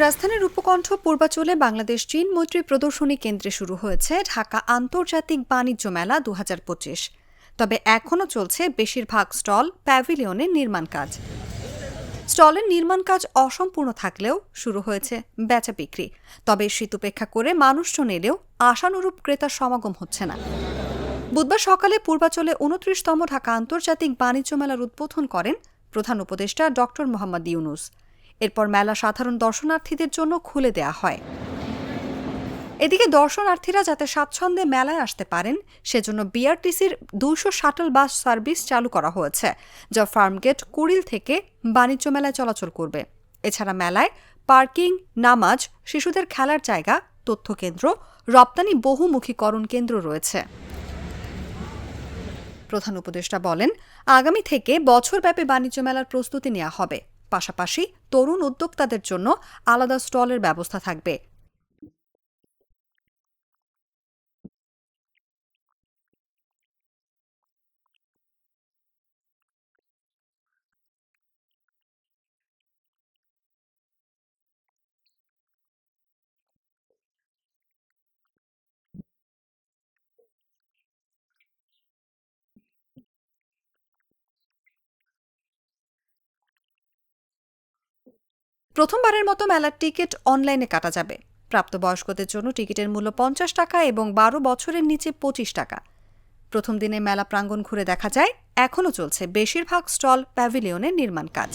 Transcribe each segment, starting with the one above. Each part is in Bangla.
রাজধানীর উপকণ্ঠ পূর্বাচলে বাংলাদেশ চীন মৈত্রী প্রদর্শনী কেন্দ্রে শুরু হয়েছে ঢাকা আন্তর্জাতিক বাণিজ্য মেলা দু হাজার পঁচিশ। তবে এখনও চলছে বেশিরভাগ স্টল প্যাভিলিয়নের নির্মাণ কাজ। স্টলের নির্মাণ কাজ অসম্পূর্ণ থাকলেও শুরু হয়েছে বেচা বিক্রি। তবে শীত উপেক্ষা করে মানুষজন এলেও আশানুরূপ ক্রেতার সমাগম হচ্ছে না। বুধবার সকালে পূর্বাচলে উনত্রিশতম ঢাকা আন্তর্জাতিক বাণিজ্য মেলার উদ্বোধন করেন প্রধান উপদেষ্টা ড মোহাম্মদ ইউনুস। এরপর মেলা সাধারণ দর্শনার্থীদের জন্য খুলে দেয়া হয়। এদিকে দর্শনার্থীরা যাতে স্বাচ্ছন্দ্যে মেলায় আসতে পারেন, সেজন্য বিআরটিসির দুশো শাটল বাস সার্ভিস চালু করা হয়েছে, যা ফার্মগেট কুড়িল থেকে বাণিজ্য মেলায় চলাচল করবে। এছাড়া মেলায় পার্কিং, নামাজ, শিশুদের খেলার জায়গা, তথ্যকেন্দ্র, রপ্তানি বহুমুখীকরণ কেন্দ্র রয়েছে। প্রধান উপদেষ্টা বলেন, আগামী থেকে বছরব্যাপী বাণিজ্য মেলার প্রস্তুতি নেওয়া হবে। পাশাপাশি তরুণ উদ্যোক্তাদের জন্য আলাদা স্টলের ব্যবস্থা থাকবে। প্রথমবারের মতো মেলার টিকিট অনলাইনে কাটা যাবে। প্রাপ্তবয়স্কদের জন্য টিকিটের মূল্য পঞ্চাশ টাকা এবং বারো বছরের নিচে পঁচিশ টাকা। প্রথম দিনে মেলা প্রাঙ্গণ ঘুরে দেখা যায়, এখনও চলছে বেশিরভাগ স্টল প্যাভিলিয়নের নির্মাণ কাজ।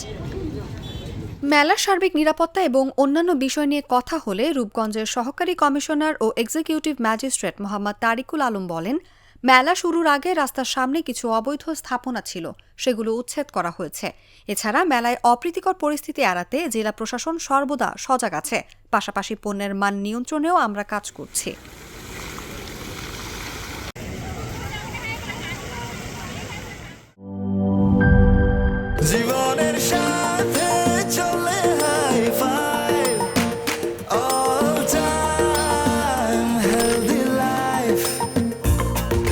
মেলার সার্বিক নিরাপত্তা এবং অন্যান্য বিষয় নিয়ে কথা হলে রূপগঞ্জের সহকারী কমিশনার ও এক্সিকিউটিভ ম্যাজিস্ট্রেট মোহাম্মদ তারিকুল আলম বলেন মেলা শুরুর আগে রাস্তার সামনে কিছু অবৈধ স্থাপনা ছিল, সেগুলো উচ্ছেদ করা হয়েছে। এছাড়া মেলায় অপ্রীতিকর পরিস্থিতি এড়াতে জেলা প্রশাসন সর্বদা সজাগ আছে। পাশাপাশি পণ্যের মান নিয়ন্ত্রণেও আমরা কাজ করছি। জীবনের